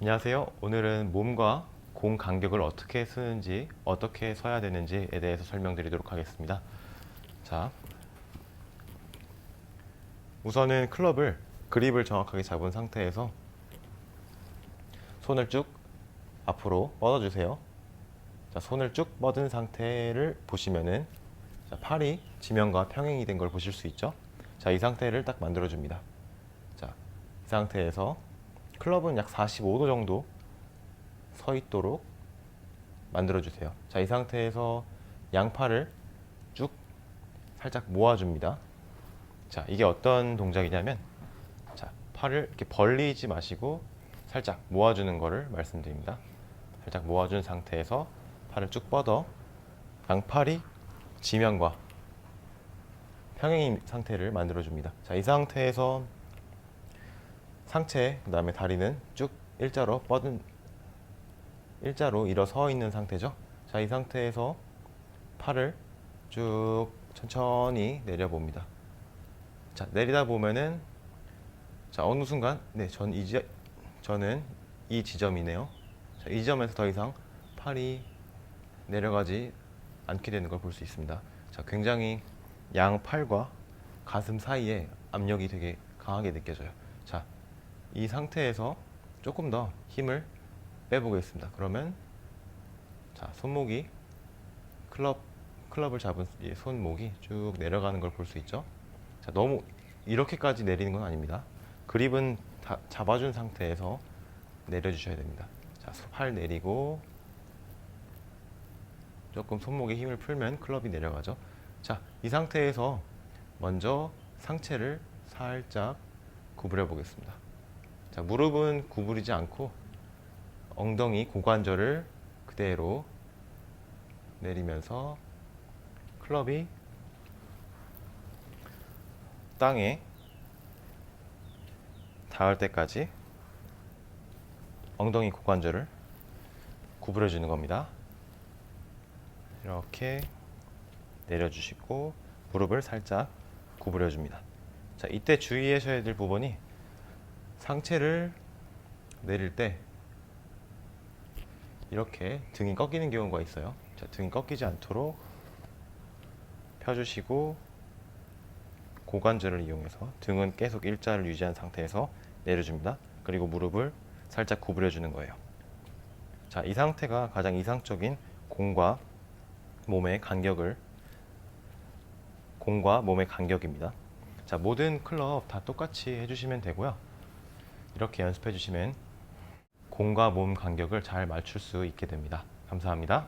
안녕하세요. 오늘은 몸과 공 간격을 어떻게 쓰는지, 어떻게 서야 되는지에 대해서 설명드리도록 하겠습니다. 자, 우선은 클럽을 그립을 정확하게 잡은 상태에서 손을 쭉 앞으로 뻗어주세요. 자, 손을 쭉 뻗은 상태를 보시면은 자, 팔이 지면과 평행이 된 걸 보실 수 있죠. 자, 이 상태를 딱 만들어줍니다. 자, 이 상태에서 클럽은 약 45도 정도 서 있도록 만들어 주세요. 자, 이 상태에서 양팔을 쭉 살짝 모아 줍니다. 자, 이게 어떤 동작이냐면, 자, 팔을 이렇게 벌리지 마시고 살짝 모아 주는 거를 말씀드립니다. 살짝 모아 준 상태에서 팔을 쭉 뻗어 양팔이 지면과 평행인 상태를 만들어 줍니다. 자, 이 상태에서 상체, 그 다음에 다리는 쭉 일자로 뻗은, 일자로 일어서 있는 상태죠. 자, 이 상태에서 팔을 쭉 천천히 내려 봅니다. 자, 내리다 보면은, 자, 어느 순간, 네, 전 이, 지, 저는 이 지점이네요. 자, 이 지점에서 더 이상 팔이 내려가지 않게 되는 걸 볼 수 있습니다. 자, 굉장히 양 팔과 가슴 사이에 압력이 되게 강하게 느껴져요. 자, 이 상태에서 조금 더 힘을 빼보겠습니다. 그러면 자, 손목이 클럽 클럽을 잡은 이 손목이 쭉 내려가는 걸 볼 수 있죠. 자, 너무 이렇게까지 내리는 건 아닙니다. 그립은 다 잡아준 상태에서 내려주셔야 됩니다. 자, 팔 내리고 조금 손목에 힘을 풀면 클럽이 내려가죠. 자, 이 상태에서 먼저 상체를 살짝 구부려 보겠습니다. 자, 무릎은 구부리지 않고 엉덩이 고관절을 그대로 내리면서 클럽이 땅에 닿을 때까지 엉덩이 고관절을 구부려 주는 겁니다. 이렇게 내려주시고 무릎을 살짝 구부려 줍니다. 자, 이때 주의하셔야 될 부분이 상체를 내릴 때 이렇게 등이 꺾이는 경우가 있어요. 자, 등이 꺾이지 않도록 펴주시고 고관절을 이용해서 등은 계속 일자를 유지한 상태에서 내려줍니다. 그리고 무릎을 살짝 구부려 주는 거예요. 자, 이 상태가 가장 이상적인 공과 몸의 간격을 공과 몸의 간격입니다. 자, 모든 클럽 다 똑같이 해주시면 되고요. 이렇게 연습해 주시면 공과 몸 간격을 잘 맞출 수 있게 됩니다. 감사합니다.